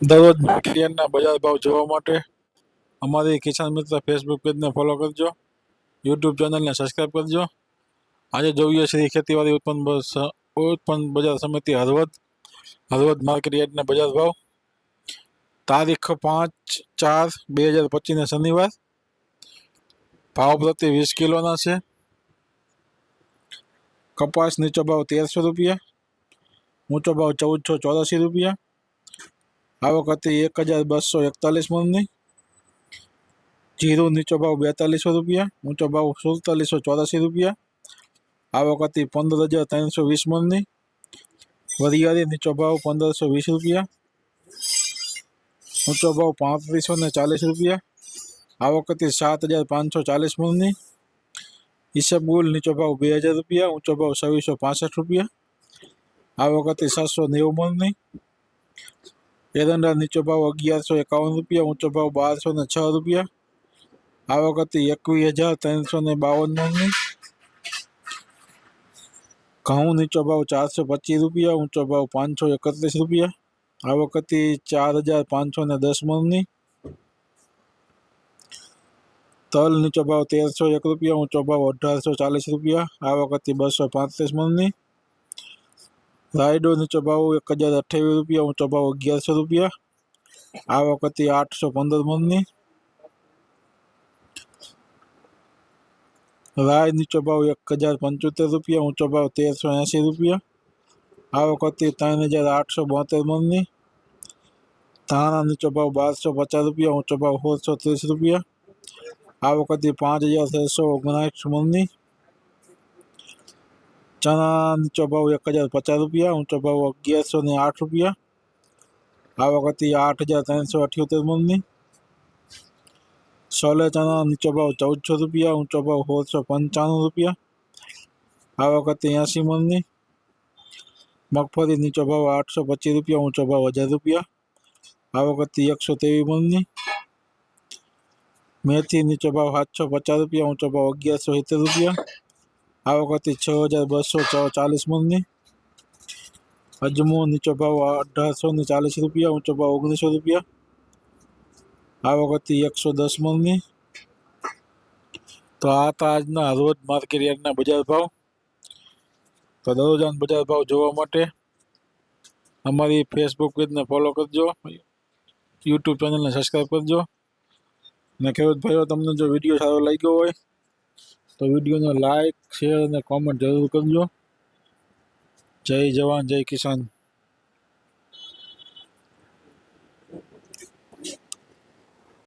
દરરોજ માર્કેટના બજાર ભાવ જોવા માટે અમારી કિસાન મિત્ર ફેસબુક પેજને ફોલો કરજો યુટ્યુબ ચેનલને સબસ્ક્રાઈબ કરજો આજે જોઈએ શ્રી ખેતીવાડી ઉત્પન્ન બ- સ- ઉત્પન્ન બજાર સમિતિ હળવદ હળવદ માર્કેટ યાર્ડના બજાર ભાવ તારીખ પાંચ ચાર બે હજાર પચીસને શનિવાર ભાવ પ્રતિ વીસ કિલોના છે કપાસ નીચો ભાવ તેરસો રૂપિયા ઊંચો ભાવ ચૌદસો ચોરાસી રૂપિયા આવક હતી એક હજાર બસો એકતાલીસ મણની જીરું નીચો ભાવ બેતાલીસો રૂપિયા ઊંચો ભાવ સુડતાલીસો ચોરાસી રૂપિયા આવક હતી પંદર હજાર ત્રણસો વીસ મણની વરિયાળી નીચો ભાવ પંદરસો વીસ રૂપિયા ઊંચો ભાવ પાંત્રીસો ને ચાલીસ રૂપિયા આવક હતી સાત હજાર પાંચસો ચાલીસ મણની ઈસબગુલ નીચો ભાવ બે હજાર રૂપિયા ઊંચો ભાવ છવ્વીસો પાસઠ રૂપિયા આવક હતી સાતસો નેવું મણની એરંડા નીચો ભાવ અગિયારસો એકાવન રૂપિયા ઊંચો ભાવ બારસો ને છ રૂપિયા આવક હતી એકવીસ હજાર ત્રણસો ને બાવન મણની ઘઉં નીચો ભાવ ચારસો પચીસ રૂપિયા ઊંચો ભાવ પાંચસો એકત્રીસ રૂપિયા આવક હતી ચાર હજાર પાંચસો ને દસ મણની તલ નીચો ભાવ તેરસો એક રૂપિયા ઊંચો ભાવ અઢારસો ચાલીસ રૂપિયા આવક હતી બસો પાંત્રીસ મણની રાયડો નીચો ભાવ એક હજાર અઠ્યાવીસ રૂપિયા ઊંચો ભાવ અગિયારસો રૂપિયા આવક હતી આઠસો પંદર મણની રાય નીચો ભાવ એક હજાર પંચોતેર રૂપિયા ઊંચો ભાવ તેરસો એંસી રૂપિયા આવક હતી ત્રણ હજાર આઠસો બોતેર મણની ધાણા નીચો ભાવ બારસો પચાસ રૂપિયા ઊંચો ભાવ સોળસો ત્રીસ રૂપિયા આવક હતી પાંચ હજાર છસો ઓગણસાઠ મણની ચણા નીચો ભાવ એક હજાર પચાસ રૂપિયા ઊંચો ભાવ અગિયારસો ને આઠ રૂપિયા આવક હતી આઠ હજાર ત્રણસો અઠ્યોતેર મણની સોલે ચણા નીચો ભાવ ચૌદસો રૂપિયા ઊંચો ભાવ સોળસો પંચાણું રૂપિયા આવક હતી એંસી મણની મગફળી નીચો ભાવ આઠસો પચીસ રૂપિયા ઊંચો ભાવ હજાર રૂપિયા આવક હતી એકસો ત્રેવીસ મણની મેથી નીચો ભાવ સાતસો પચાસ રૂપિયા ઊંચો ભાવ અગિયારસો સિત્તેર રૂપિયા આવક હતી છ હજાર બસો ચાલીસ મણની. અજમો નીચો ભાવ અઢારસો ને ચાલીસ રૂપિયા, ઊંચો ભાવ ઓગણીસો રૂપિયા. આવક હતી એકસો દસ મણની. તો આ હતા આજના રોજ માર્કેટ યાર્ડના બજાર ભાવ. તો દરરોજના બજાર ભાવ જોવા માટે અમારી ફેસબુક પેજને ફોલો કરજો. યુટ્યુબ ચેનલને સબસ્ક્રાઈબ કરજો. અને ખેડૂત ભાઈઓ, તમને જો વીડિયો સારો લાગ્યો હોય તો વિડીયોને લાઈક શેર અને કોમેન્ટ જરૂર કરજો. જય જવાન જય કિસાન.